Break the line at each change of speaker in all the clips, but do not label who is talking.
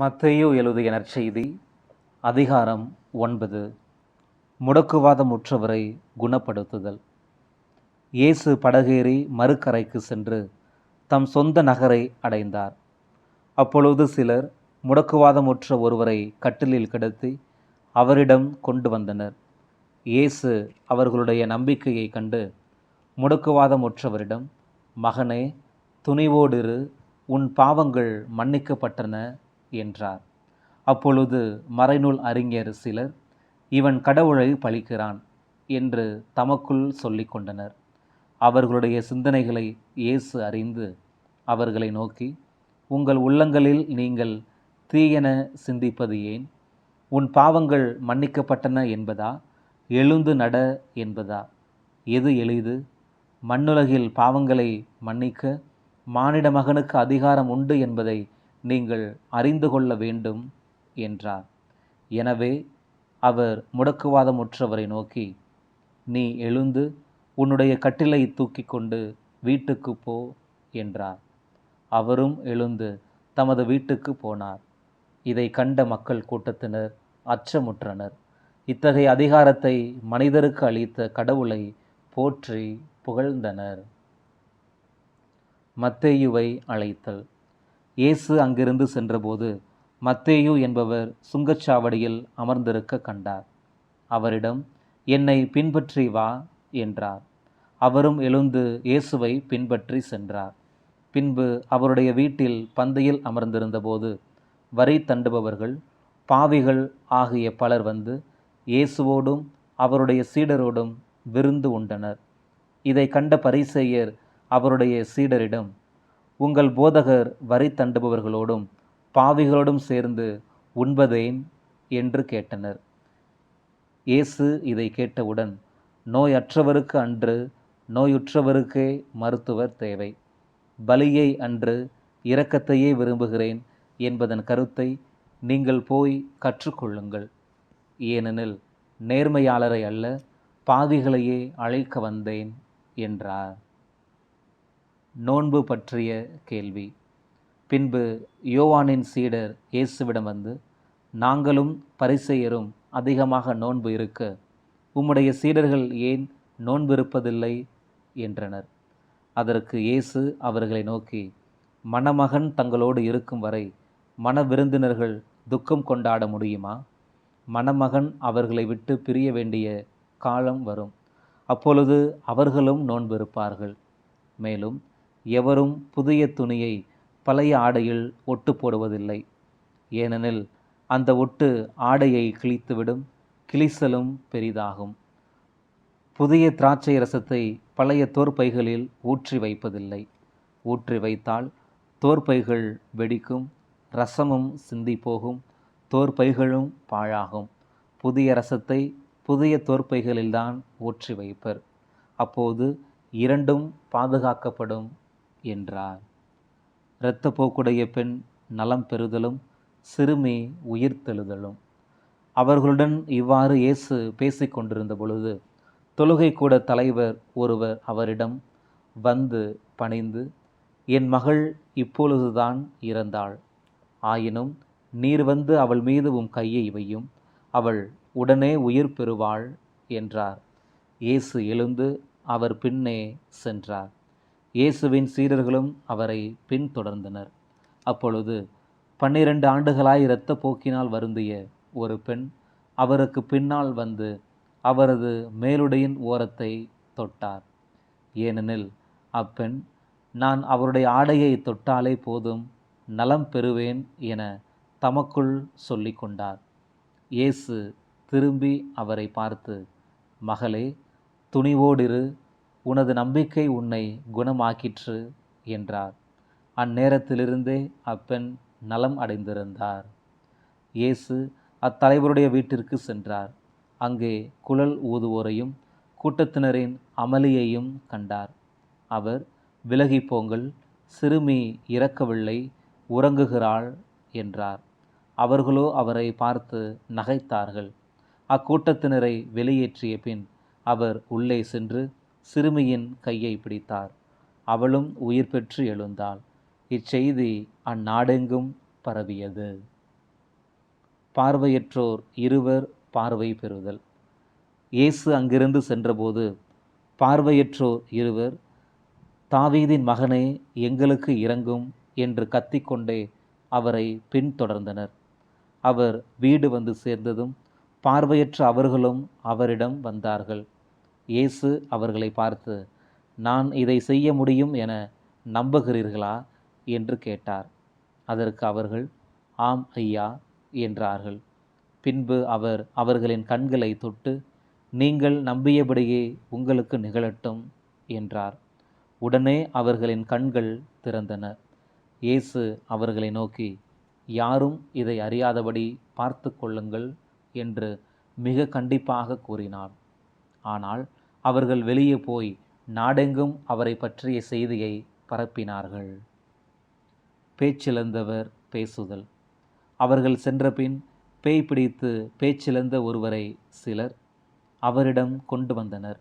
மத்தையோ எழுதிய நற்செய்தி அதிகாரம் ஒன்பது. முடக்குவாதமுற்றவரை குணப்படுத்துதல். இயேசு படகேறி மறுக்கரைக்கு சென்று தம் சொந்த நகரை அடைந்தார். அப்பொழுது சிலர் முடக்குவாதமுற்ற ஒருவரை கட்டிலில் கிடத்தி அவரிடம் கொண்டு வந்தனர். இயேசு அவர்களுடைய நம்பிக்கையை கண்டு முடக்குவாதமுற்றவரிடம் மகனே துணிவோடிரு உன் பாவங்கள் மன்னிக்கப்பட்டன என்றார். அப்பொழுது மறைநூல் அறிஞர் சிலர் இவன் கடவுளை பழிக்கிறான் என்று தமக்குள் சொல்லி கொண்டனர். அவர்களுடைய சிந்தனைகளை இயேசு அறிந்து அவர்களை நோக்கி உங்கள் உள்ளங்களில் நீங்கள் தீயென சிந்திப்பது ஏன்? உன் பாவங்கள் மன்னிக்கப்பட்டன என்பதா? எழுந்து நட என்பதா? எது எளிது? மண்ணுலகில் பாவங்களை மன்னிக்க மானிட மகனுக்கு அதிகாரம் உண்டு என்பதை நீங்கள் அறிந்து கொள்ள வேண்டும் என்றார். எனவே அவர் முடக்குவாதமுற்றவரை நோக்கி நீ எழுந்து உன்னுடைய கட்டிலை தூக்கி கொண்டு வீட்டுக்கு போ என்றார். அவரும் எழுந்து தமது வீட்டுக்கு போனார். இதை கண்ட மக்கள் கூட்டத்தினர் அச்சமுற்றனர். இத்தகைய அதிகாரத்தை மனிதருக்கு அளித்த கடவுளை போற்றி புகழ்ந்தனர். மத்தேயுவை அழைத்தல். இயேசு அங்கிருந்து சென்றபோது மத்தேயு என்பவர் சுங்கச்சாவடியில் அமர்ந்திருக்க கண்டார். அவரிடம் என்னை பின்பற்றி வா என்றார். அவரும் எழுந்து இயேசுவை பின்பற்றி சென்றார். பின்பு அவருடைய வீட்டில் பந்தையில் அமர்ந்திருந்தபோது வரி தண்டுபவர்கள் பாவிகள் ஆகிய பலர் வந்து இயேசுவோடும் அவருடைய சீடரோடும் விருந்து உண்டனர். இதை கண்ட பரிசெயர் அவருடைய சீடரிடம் உங்கள் போதகர் வரி தண்டுபவர்களோடும் பாவிகளோடும் சேர்ந்து உண்பதேன் என்று கேட்டனர். இயேசு இதை கேட்டவுடன் நோயற்றவருக்கு அன்று நோயுற்றவருக்கே மருத்துவர் தேவை. பலியை அன்று இரக்கத்தையே விரும்புகிறேன் என்பதன் கருத்தை நீங்கள் போய் கற்றுக்கொள்ளுங்கள். ஏனெனில் நேர்மையாளரை அல்ல பாவிகளையே அழைக்க வந்தேன் என்றார். நோன்பு பற்றிய கேள்வி. பின்பு யோவானின் சீடர் இயேசுவிடம் வந்து நாங்களும் பரிசெயரும் அதிகமாக நோன்பு இருக்க உம்முடைய சீடர்கள் ஏன் நோன்பு இருப்பதில்லை? என்றனர். அதற்கு இயேசு அவர்களை நோக்கி மணமகன் தங்களோடு இருக்கும் வரை மன விருந்தினர்கள் துக்கம் கொண்டாட முடியுமா? மணமகன் அவர்களை விட்டு பிரிய வேண்டிய காலம் வரும். அப்பொழுது அவர்களும் நோன்பு இருப்பார்கள். மேலும் எவரும் புதிய துணியை பழைய ஆடையில் ஒட்டு போடுவதில்லை. ஏனெனில் அந்த ஒட்டு ஆடையை கிழித்துவிடும் கிழிசலும் பெரிதாகும். புதிய திராட்சை ரசத்தை பழைய தோற்பைகளில் ஊற்றி வைப்பதில்லை. ஊற்றி வைத்தால் தோற்பைகள் வெடிக்கும் ரசமும் சிந்தி போகும் தோற்பைகளும் பாழாகும். புதிய ரசத்தை புதிய தோற்பைகளில்தான் ஊற்றி வைப்பர். அப்போது இரண்டும் பாதுகாக்கப்படும் என்றார். இரத்தப்போக்குடைய பெண் நலம் பெறுதலும் சிறுமி உயிர்த்தெழுதலும் அவர்களுடன் இவ்வாறு இயேசு பேசிக் கொண்டிருந்த பொழுது தொழுகை கூட தலைவர் ஒருவர் அவரிடம் வந்து பணிந்து என் மகள் இப்பொழுதுதான் இறந்தாள். ஆயினும் நீர் வந்து அவள் மீது உம் கையை வையும். அவள் உடனே உயிர் பெறுவாள் என்றார். இயேசு எழுந்து அவர் பின்னே சென்றார். இயேசுவின் சீடர்களும் அவரை பின்தொடர்ந்தனர். அப்பொழுது பன்னிரண்டு ஆண்டுகளாய் இரத்த போக்கினால் வருந்திய ஒரு பெண் அவருக்கு பின்னால் வந்து அவரது மேலுடையின் ஓரத்தை தொட்டார். ஏனெனில் அப்பெண் நான் அவருடைய ஆடையை தொட்டாலே போதும் நலம் பெறுவேன் என தமக்குள் சொல்லி கொண்டார். இயேசு திரும்பி அவரை பார்த்து மகளே துணிவோடிரு உனது நம்பிக்கை உன்னை குணமாக்கிற்று என்றார். அந்நேரத்திலிருந்தே அப்பெண் நலம் அடைந்திருந்தார். இயேசு அத்தலைவருடைய வீட்டிற்கு சென்றார். அங்கே குழல் ஊதுவோரையும் கூட்டத்தினரின் அமளியையும் கண்டார். அவர் விலகி போங்கள் சிறுமி இறக்கவில்லை உறங்குகிறாள் என்றார். அவர்களோ அவரை பார்த்து நகைத்தார்கள். அக்கூட்டத்தினரை வெளியேற்றிய பின் அவர் உள்ளே சென்று சிறுமியின் கையை பிடித்தார். அவளும் உயிர் பெற்று எழுந்தாள். இச்செய்தி அந்நாடெங்கும் பரவியது. பார்வையற்றோர் இருவர் பார்வை பெறுதல். இயேசு அங்கிருந்து சென்றபோது பார்வையற்றோர் இருவர் தாவீதின் மகனே எங்களுக்கு இறங்கும் என்று கத்திக்கொண்டே அவரை பின்தொடர்ந்தனர். அவர் வீடு வந்து சேர்ந்ததும் பார்வையற்ற அவர்களும் அவரிடம் வந்தார்கள். இயேசு அவர்களை பார்த்து நான் இதை செய்ய முடியும் என நம்புகிறீர்களா? என்று கேட்டார். அதற்கு அவர்கள் ஆம் ஐயா என்றார்கள். பின்பு அவர் அவர்களின் கண்களை தொட்டு நீங்கள் நம்பியபடியே உங்களுக்கு நிகழட்டும் என்றார். உடனே அவர்களின் கண்கள் திறந்தன. இயேசு அவர்களை நோக்கி யாரும் இதை அறியாதபடி பார்த்து கொள்ளுங்கள் என்று மிக கண்டிப்பாக கூறினார் ஆனால் அவர்கள் வெளியே போய் நாடெங்கும் அவரை பற்றிய செய்தியை பரப்பினார்கள். பேச்சிழந்தவர் பேசுதல். அவர்கள் சென்றபின் பேய் பிடித்து பேச்சிழந்த ஒருவரை சிலர் அவரிடம் கொண்டு வந்தனர்.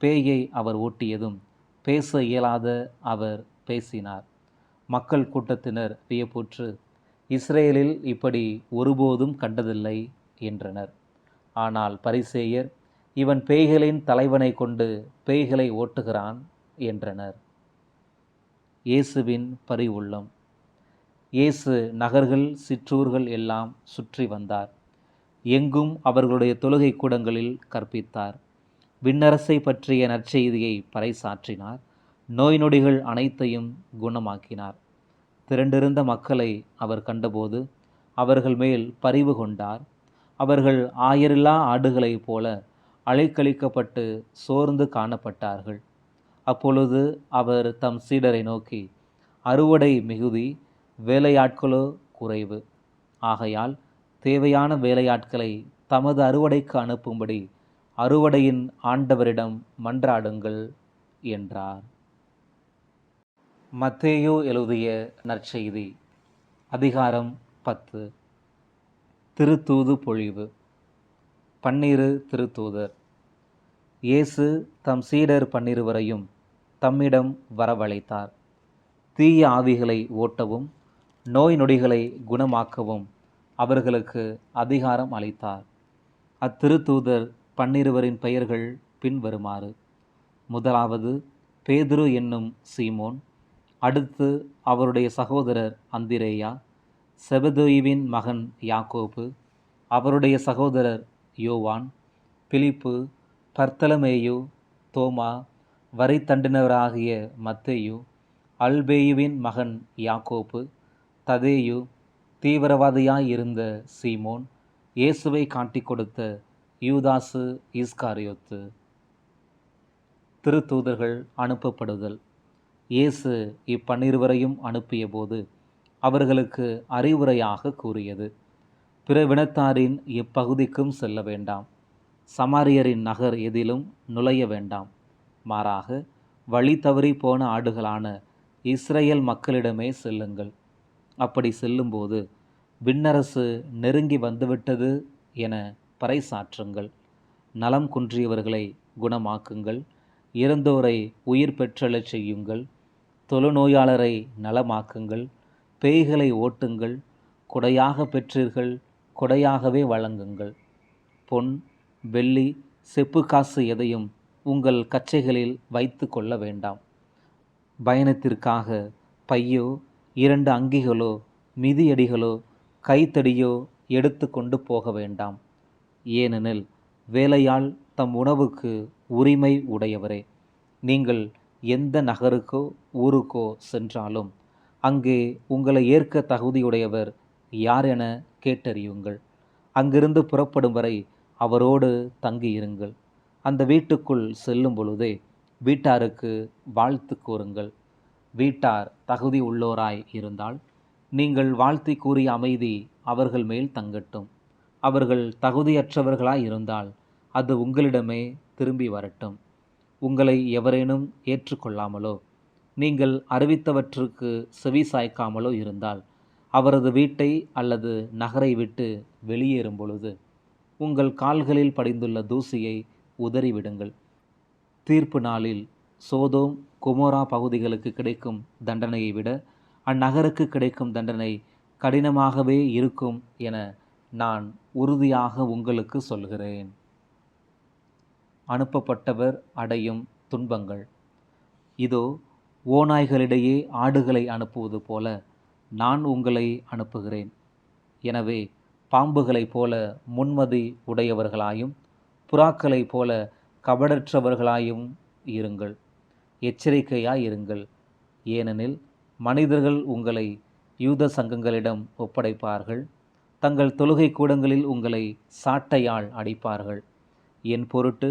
பேயை அவர் ஓட்டியதும் பேச இயலாத அவர் பேசினார். மக்கள் கூட்டத்தினர் வியப்புற்று இஸ்ரேலில் இப்படி ஒருபோதும் கண்டதில்லை என்றனர். ஆனால் பரிசேயர் இவன் பேய்களின் தலைவனை கொண்டு பேய்களை ஓட்டுகிறான் என்றனர். இயேசுவின் பரிவுள்ளம். இயேசு நகர்கள் சிற்றூர்கள் எல்லாம் சுற்றி வந்தார். எங்கும் அவர்களுடைய தொழுகை கூடங்களில் கற்பித்தார். விண்ணரசை பற்றிய நற்செய்தியை பறைசாற்றினார். நோய் நொடிகள் அனைத்தையும் குணமாக்கினார். திரண்டிருந்த மக்களை அவர் கண்டபோது அவர்கள் மேல் பரிவு கொண்டார். அவர்கள் ஆயரில்லா ஆடுகளைப் போல அலைக்கழிக்கப்பட்டு சோர்ந்து காணப்பட்டார்கள். அப்பொழுது அவர் தம் சீடரை நோக்கி அறுவடை மிகுதி வேலையாட்களோ குறைவு. ஆகையால் தேவையான வேலையாட்களை தமது அறுவடைக்கு அனுப்பும்படி அறுவடையின் ஆண்டவரிடம் மன்றாடுங்கள் என்றார். மத்தேயோ எழுதிய நற்செய்தி அதிகாரம் பத்து. திருத்தூது பொழிவு. பன்னிரு திருத்தூதர். இயேசு தம் சீடர் பன்னிருவரையும் தம்மிடம் வரவழைத்தார். தீய ஆவிகளை ஓட்டவும் நோய் நொடிகளை குணமாக்கவும் அவர்களுக்கு அதிகாரம் அளித்தார். அத்திருத்தூதர் பன்னிருவரின் பெயர்கள் பின்வருமாறு. முதலாவது பேதுரு என்னும் சீமோன் அடுத்து அவருடைய சகோதரர் அந்திரேயா செபதோயுவின் மகன் யாக்கோபு அவருடைய சகோதரர் யோவான் பிலிப்பு பர்த்தலமேயு தோமா வரித்தண்டினவராகிய மத்தேயு அல்பேயுவின் மகன் யாக்கோப்பு ததேயு தீவிரவாதியாய் இருந்த சீமோன் இயேசுவை காட்டிக் கொடுத்த யூதாசு இஸ்காரியோத்து. திருத்தூதர்கள் அனுப்பப்படுதல். இயேசு இப்பன்னிருவரையும் அனுப்பியபோது அவர்களுக்கு அறிவுரையாக கூறியது. பிற வினத்தாரின் இப்பகுதிக்கும் செல்ல வேண்டாம். சமாரியரின் நகர் எதிலும் நுழைய வேண்டாம். மாறாக வழி தவறி போன ஆடுகளான இஸ்ரேல் மக்களிடமே செல்லுங்கள். அப்படி செல்லும்போது விண்ணரசு நெருங்கி வந்துவிட்டது என பறைசாற்றுங்கள். நலம் குன்றியவர்களை குணமாக்குங்கள். இறந்தோரை உயிர் பெற்றெழச் செய்யுங்கள். தொழுநோயாளரை நலமாக்குங்கள். பேய்களை ஓட்டுங்கள். கொடையாக பெற்றீர்கள். கொடையாகவே வழங்குங்கள். பொன் வெள்ளி செப்பு காசு எதையும் உங்கள் கச்சைகளில் வைத்து கொள்ள வேண்டாம். பயணத்திற்காக பையோ இரண்டு அங்கிகளோ மிதியடிகளோ கைத்தடியோ எடுத்து கொண்டு போக வேண்டாம். ஏனெனில் வேலையால் தம் உணவுக்கு உரிமை உடையவரே. நீங்கள் எந்த நகருக்கோ ஊருக்கோ சென்றாலும் அங்கே உங்களை ஏற்க தகுதியுடையவர் யார் என கேட்டறியுங்கள். அங்கிருந்து புறப்படும் வரை அவரோடு தங்கியிருங்கள். அந்த வீட்டுக்குள் செல்லும் பொழுதே வீட்டாருக்கு வாழ்த்து கூறுங்கள். வீட்டார் தகுதி உள்ளோராய் இருந்தால் நீங்கள் வாழ்த்தி கூறிய அமைதி அவர்கள் மேல் தங்கட்டும். அவர்கள் தகுதியற்றவர்களாய் இருந்தால் அது உங்களிடமே திரும்பி வரட்டும். உங்களை எவரேனும் ஏற்றுக்கொள்ளாமலோ நீங்கள் அறிவித்தவற்றுக்கு செவி சாய்க்காமலோ இருந்தால் அவரது வீட்டை அல்லது நகரை விட்டு வெளியேறும் பொழுது உங்கள் கால்களில் படிந்துள்ள தூசியை உதறிவிடுங்கள். தீர்ப்பு நாளில் சோதோம் குமோரா பகுதிகளுக்கு கிடைக்கும் தண்டனையை விட அந்நகருக்கு கிடைக்கும் தண்டனை கடினமாகவே இருக்கும் என நான் உறுதியாக உங்களுக்கு சொல்கிறேன். அனுப்பப்பட்டவர் அடையும் துன்பங்கள். இதோ ஓநாய்களிடையே ஆடுகளை அனுப்புவது போல நான் உங்களை அனுப்புகிறேன். எனவே பாம்புகளைப் போல முன்மதி உடையவர்களாயும் புறாக்களைப் போல கபடற்றவர்களாயும் இருங்கள். எச்சரிக்கையாய் இருங்கள் ஏனெனில் மனிதர்கள் உங்களை யூத சங்கங்களிடம் ஒப்படைப்பார்கள். தங்கள் தொழுகை கூடங்களில் உங்களை சாட்டையால் அடிப்பார்கள். என் பொருட்டு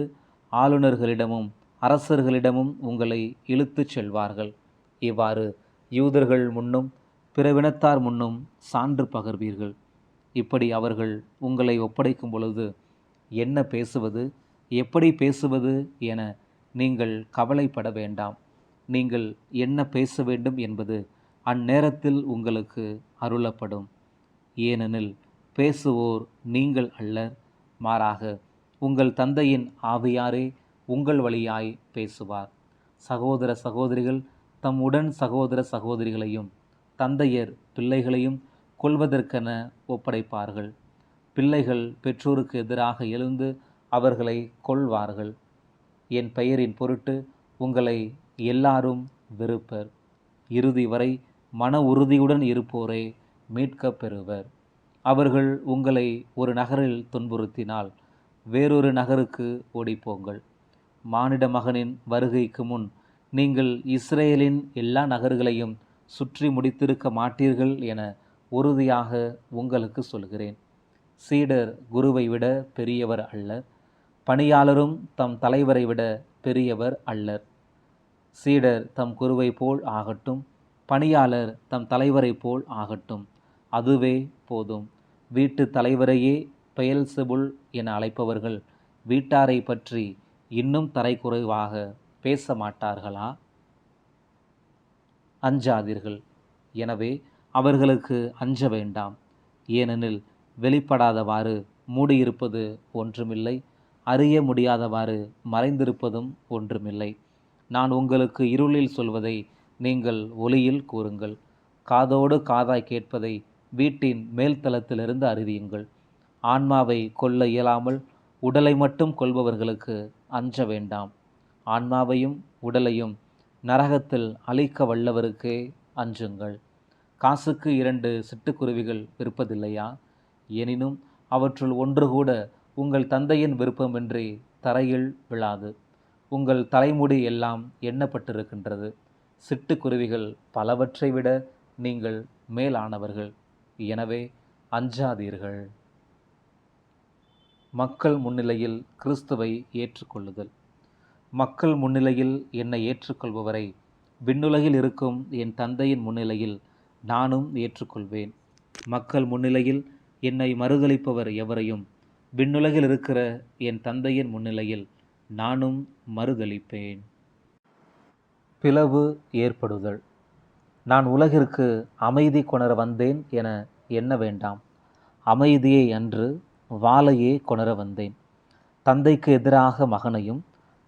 ஆளுநர்களிடமும் அரசர்களிடமும் உங்களை இழுத்துச் செல்வார்கள். இவ்வாறு யூதர்கள் முன்னும் பிறவினத்தார் முன்னும் சான்று பகர்வீர்கள். இப்படி அவர்கள் உங்களை ஒப்படைக்கும் பொழுது என்ன பேசுவது எப்படி பேசுவது என நீங்கள் கவலைப்பட வேண்டாம். நீங்கள் என்ன பேச வேண்டும் என்பது அந்நேரத்தில் உங்களுக்கு அருளப்படும். ஏனெனில் பேசுவோர் நீங்கள் அல்லர். மாறாக உங்கள் தந்தையின் ஆவியாரே உங்கள் வழியாய் பேசுவார். சகோதர சகோதரிகள் தம் உடன் சகோதர சகோதரிகளையும் தந்தையர் பிள்ளைகளையும் கொள்வதற்கென ஒப்படைப்பார்கள். பிள்ளைகள் பெற்றோருக்கு எதிராக எழுந்து அவர்களை கொள்வார்கள் என் பெயரின் பொருட்டு உங்களை எல்லாரும் வெறுப்பர். இறுதி வரை மன உறுதியுடன் இருப்போரே மீட்கப் பெறுவர். அவர்கள் உங்களை ஒரு நகரில் துன்புறுத்தினால் வேறொரு நகருக்கு ஓடிப்போங்கள். மானிட மகனின் வருகைக்கு முன் நீங்கள் இஸ்ரேலின் எல்லா நகர்களையும் சுற்றி முடித்திருக்க மாட்டீர்கள் என உறுதியாக உங்களுக்கு சொல்கிறேன். சீடர் குருவை விட பெரியவர் அல்லர். பணியாளரும் தம் தலைவரை விட பெரியவர் அல்லர். சீடர் தம் குருவை போல் ஆகட்டும் பணியாளர் தம் தலைவரை போல் ஆகட்டும் அதுவே போதும். வீட்டு தலைவரையே பெயல்செபுல் என அழைப்பவர்கள் வீட்டாரை பற்றி இன்னும் தரைக்குறைவாக பேச மாட்டார்களா? அஞ்சாதீர்கள். எனவே அவர்களுக்கு அஞ்ச வேண்டாம். ஏனெனில் வெளிப்படாதவாறு மூடியிருப்பது ஒன்றுமில்லை அறிய முடியாதவாறு மறைந்திருப்பதும் ஒன்றுமில்லை. நான் உங்களுக்கு இருளில் சொல்வதை நீங்கள் ஒளியில் கூறுங்கள். காதோடு காதாய் கேட்பதை வீட்டின் மேல்தளத்திலிருந்து அறிவியுங்கள். ஆன்மாவை கொல்ல இயலாமல் உடலை மட்டும் கொள்பவர்களுக்கு அஞ்ச வேண்டாம். ஆன்மாவையும் உடலையும் நரகத்தில் அழிக்க வல்லவருக்கே அஞ்சுங்கள். காசுக்கு இரண்டு சிட்டுக்குருவிகள் விற்பதில்லையா? எனினும் அவற்றுள் ஒன்று கூட உங்கள் தந்தையின் விருப்பமின்றி தரையில் விழாது. உங்கள் தலைமுடி எல்லாம் எண்ணப்பட்டிருக்கின்றது. சிட்டுக்குருவிகள் பலவற்றை விட நீங்கள் மேலானவர்கள். எனவே அஞ்சாதீர்கள். மக்கள் முன்னிலையில் கிறிஸ்துவை ஏற்றுக்கொள்ளுதல். மக்கள் முன்னிலையில் என்னை ஏற்றுக்கொள்பவரை விண்ணுலகில் இருக்கும் என் தந்தையின் முன்னிலையில் நானும் ஏற்றுக்கொள்வேன். மக்கள் முன்னிலையில் என்னை மறுதளிப்பவர் எவரையும் விண்ணுலகில் இருக்கிற என் தந்தையின் முன்னிலையில் நானும் மறுதளிப்பேன் பிளவு ஏற்படுதல். நான் உலகிற்கு அமைதி கொணர வந்தேன் என எண்ண வேண்டாம். அமைதியை அன்று வாளையே கொணர வந்தேன். தந்தைக்கு எதிராக மகனையும்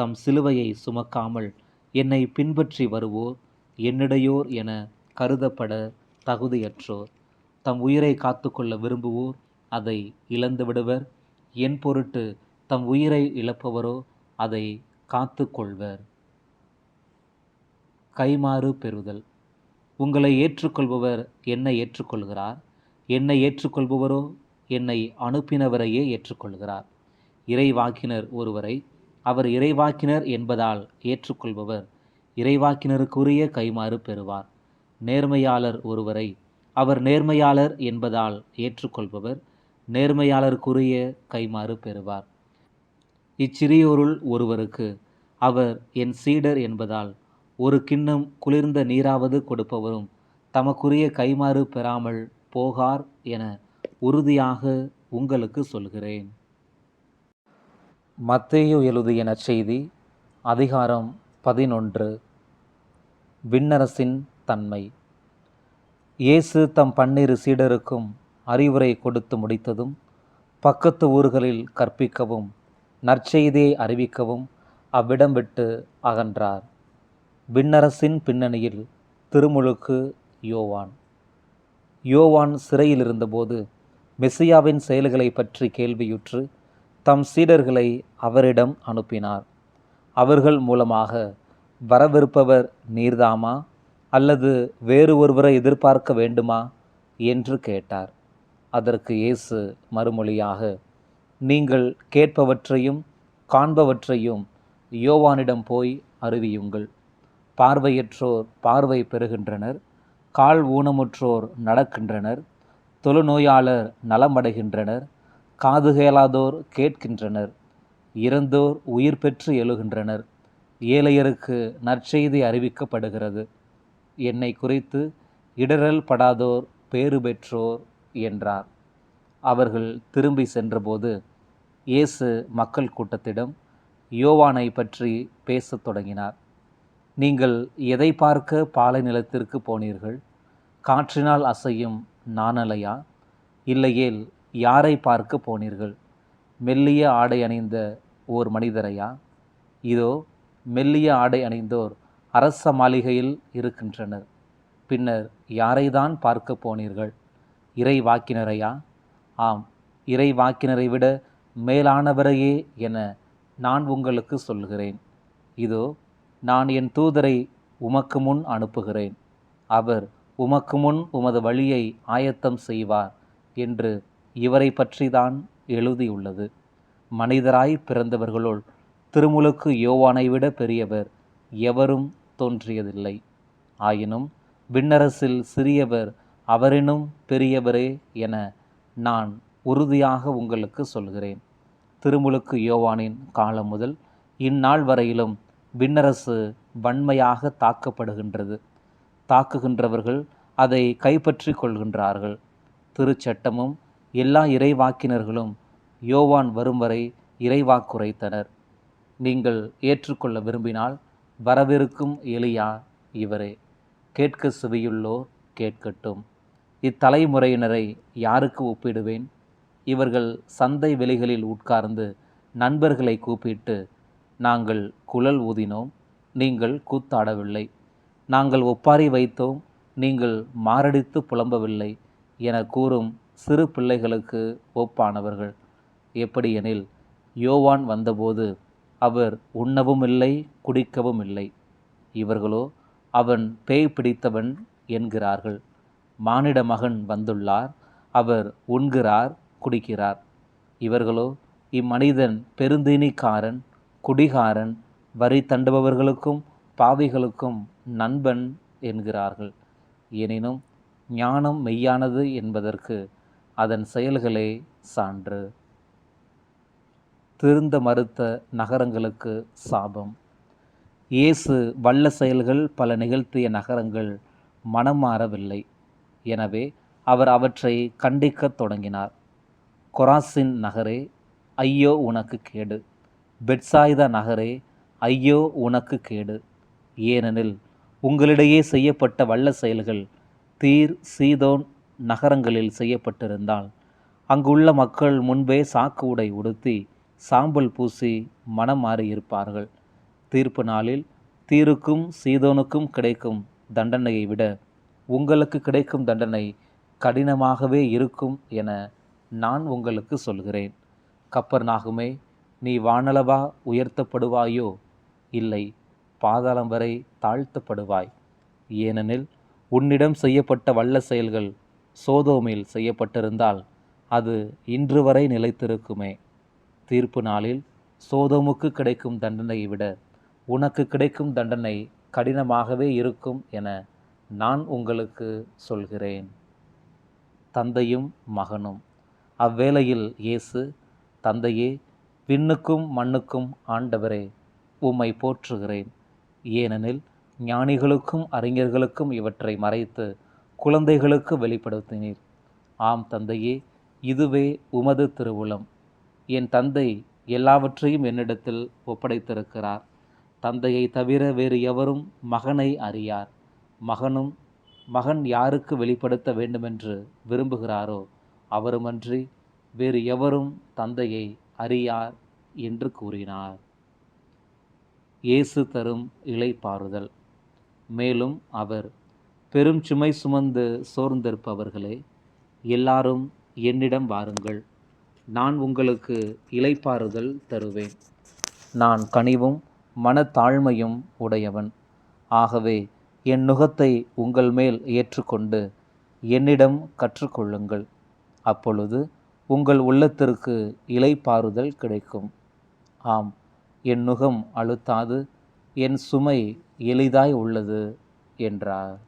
தம் சிலுவையை சுமக்காமல் என்னை பின்பற்றி வருவோர் என்னுடையோர் என கருதப்பட தகுதியற்றோர். தம் உயிரை காத்துக்கொள்ள விரும்புவோர் அதை இழந்து விடுவர். என் பொருட்டு தம் உயிரை இழப்பவரோ அதை காத்து கொள்வர் கைமாறு பெறுதல். உங்களை ஏற்றுக்கொள்பவர் என்னை ஏற்றுக்கொள்கிறார். என்னை ஏற்றுக்கொள்பவரோ என்னை அனுப்பினவரையே ஏற்றுக்கொள்கிறார். இறைவாக்கினர் ஒருவரை அவர் இறைவாக்கினர் என்பதால் ஏற்றுக்கொள்பவர். இறைவாக்கினருக்குரிய கைமாறு பெறுவார். நேர்மையாளர் ஒருவரை அவர் நேர்மையாளர் என்பதால் ஏற்றுக்கொள்பவர். நேர்மையாளருக்குரிய கைமாறு பெறுவார். இச்சிறியோருள் ஒருவருக்கு அவர் என் சீடர் என்பதால் ஒரு கிண்ணம் குளிர்ந்த நீராவது கொடுப்பவரும் தமக்குரிய கைமாறு பெறாமல் போகார் என உறுதியாக உங்களுக்கு சொல்கிறேன். மத்தேயு எழுதிய நற்செய்தி அதிகாரம் பதினொன்று விண்ணரசின் தன்மை. இயேசு தம் பன்னிரு சீடருக்கும் அறிவுரை கொடுத்து முடித்ததும் பக்கத்து ஊர்களில் கற்பிக்கவும் நற்செய்தியை அறிவிக்கவும் அவ்விடம் விட்டு அகன்றார். விண்ணரசின் பின்னணியில் திருமுழுக்கு யோவான். யோவான் சிறையில் இருந்தபோது மெசியாவின் செயல்களை பற்றி கேள்வியுற்று தம் சீடர்களை அவரிடம் அனுப்பினார். அவர்கள் மூலமாக வரவிருப்பவர் நீர்தாமா? அல்லது வேறு ஒருவரை எதிர்பார்க்க வேண்டுமா? என்று கேட்டார். அதற்கு இயேசு மறுமொழியாக நீங்கள் கேட்பவற்றையும் காண்பவற்றையும் யோவானிடம் போய் அறிவியுங்கள். பார்வையற்றோர் பார்வை பெறுகின்றனர் கால் ஊனமுற்றோர் நடக்கின்றனர் தொழுநோயாளர் நலமடைகின்றனர் காது கேளாதோர் கேட்கின்றனர் இறந்தோர் உயிர் பெற்று எழுகின்றனர் ஏழையருக்கு நற்செய்தி அறிவிக்கப்படுகிறது. என்னை குறித்து இடரல் படாதோர் பேறு பெற்றோர் என்றார். அவர்கள் திரும்பி சென்றபோது இயேசு மக்கள் கூட்டத்திடம் யோவானை பற்றி பேசத் தொடங்கினார். நீங்கள் எதை பார்க்க பாலை நிலத்திற்கு போனீர்கள்? காற்றினால் அசையும் நாணலையா? இல்லையேல் யாரை பார்க்க போனீர்கள்? மெல்லிய ஆடை அணிந்த ஓர் மனிதரையா? இதோ மெல்லிய ஆடை அணிந்தோர் அரச மாளிகையில் இருக்கின்றனர். பின்னர் யாரைதான் பார்க்க போனீர்கள்? இறை வாக்கினரையா? ஆம் இறை வாக்கினரை விட மேலானவரையே என நான் உங்களுக்கு சொல்கிறேன் இதோ நான் என் தூதரை உமக்கு முன் அனுப்புகிறேன். அவர் உமக்கு முன் உமது வழியை ஆயத்தம் செய்வார் என்று இவரை பற்றிதான் எழுதியுள்ளது. மனிதராய் பிறந்தவர்களுள் திருமுழுக்கு யோவானை விட பெரியவர் எவரும் தோன்றியதில்லை. ஆயினும் விண்ணரசில் சிறியவர் அவரினும் பெரியவரே என நான் உறுதியாக உங்களுக்கு சொல்கிறேன். திருமுழுக்கு யோவானின் காலம் முதல் இந்நாள் வரையிலும் விண்ணரசு வன்மையாக தாக்கப்படுகின்றது. தாக்குகின்றவர்கள் அதை கைப்பற்றி கொள்கின்றார்கள். திருச்சட்டமும் எல்லா இறைவாக்கினர்களும் யோவான் வரும் வரை இறைவாக்குரைத்தனர் நீங்கள் ஏற்றுக்கொள்ள விரும்பினால் வரவிருக்கும் எலியா இவரே. கேட்க சுவையுள்ளோர் கேட்கட்டும். இத்தலைமுறையினரை யாருக்கு ஒப்பிடுவேன்? இவர்கள் சந்தை வெளிகளில் உட்கார்ந்து நண்பர்களை கூப்பிட்டு நாங்கள் குழல் ஊதினோம் நீங்கள் கூத்தாடவில்லை. நாங்கள் ஒப்பாரி வைத்தோம் நீங்கள் மாரடித்து புலம்பவில்லை என கூறும் சிறு பிள்ளைகளுக்கு ஒப்பானவர்கள். எப்படியெனில் யோவான் வந்தபோது அவர் உண்ணவும் இல்லை குடிக்கவும் இல்லை இவர்களோ அவன் பேய் பிடித்தவன் என்கிறார்கள். மானிட மகன் வந்துள்ளார் அவர் உண்கிறார் குடிக்கிறார். இவர்களோ இம்மனிதன் பெருந்தீனிக்காரன் குடிகாரன் வரி தண்டுபவர்களுக்கும் பாவிகளுக்கும் நண்பன் என்கிறார்கள். எனினும் ஞானம் மெய்யானது என்பதற்கு அதன் செயல்களே சான்று. திருந்த மறுத்த நகரங்களுக்கு சாபம். இயேசு வல்ல செயல்கள் பல நிகழ்த்திய நகரங்கள் மனம் மாறவில்லை எனவே அவர் அவற்றை கண்டிக்கத் தொடங்கினார். கொராசின் நகரே ஐயோ உனக்கு கேடு. பெட்சாய்தா நகரே ஐயோ உனக்கு கேடு. ஏனெனில் உங்களிடையே செய்யப்பட்ட வல்ல செயல்கள் தீர் சீதோன் நகரங்களில் செய்யப்பட்டிருந்தால் அங்குள்ள மக்கள் முன்பே சாக்கு உடை உடுத்தி சாம்பல் பூசி மனம் மாறியிருப்பார்கள். தீர்ப்பு நாளில் தீருக்கும் சீதோனுக்கும் கிடைக்கும் தண்டனையை விட உங்களுக்கு கிடைக்கும் தண்டனை கடினமாகவே இருக்கும் என நான் உங்களுக்கு சொல்கிறேன். கப்பர்நாகுமே நீ வானளவா உயர்த்தப்படுவாயோ? இல்லை பாதாளம் வரை தாழ்த்தப்படுவாய். ஏனெனில் உன்னிடம் செய்யப்பட்ட வல்ல செயல்கள் சோதோமில் செய்யப்பட்டிருந்தால் அது இன்று வரை நிலைத்திருக்குமே. தீர்ப்பு நாளில் சோதோமுக்கு கிடைக்கும் தண்டனையை விட உனக்கு கிடைக்கும் தண்டனை கடினமாகவே இருக்கும் என நான் உங்களுக்கு சொல்கிறேன். தந்தையும் மகனும். அவ்வேளையில் இயேசு தந்தையே விண்ணுக்கும் மண்ணுக்கும் ஆண்டவரே உம்மை போற்றுகிறேன். ஏனெனில் ஞானிகளுக்கும் அறிஞர்களுக்கும் இவற்றை மறைத்து குழந்தைகளுக்கு வெளிப்படுத்தினீர். ஆம் தந்தையே இதுவே உமது திருவுளம். என் தந்தை எல்லாவற்றையும் என்னிடத்தில் ஒப்படைத்திருக்கிறார். தந்தையை தவிர வேறு எவரும் மகனை அறியார். மகனும் மகன் யாருக்கு வெளிப்படுத்த வேண்டுமென்று விரும்புகிறாரோ அவருமன்றி வேறு எவரும் தந்தையை அறியார் என்று கூறினார். இயேசு தரும் இளைப்பாறுதல். மேலும் அவர் பெரும் சுமை சுமந்து சோர்ந்திருப்பவர்களே எல்லாரும் என்னிடம் வாருங்கள். நான் உங்களுக்கு இலைப்பாறுதல் தருவேன். நான் கனிவும் மனத்தாழ்மையும் உடையவன். ஆகவே என் நுகத்தை உங்கள் மேல் ஏற்றுக்கொண்டு என்னிடம் கற்றுக்கொள்ளுங்கள். அப்பொழுது உங்கள் உள்ளத்திற்கு இலைப்பாறுதல் கிடைக்கும். ஆம் என் நுகம் அழுத்தாது என் சுமை எளிதாய் உள்ளது என்றார்.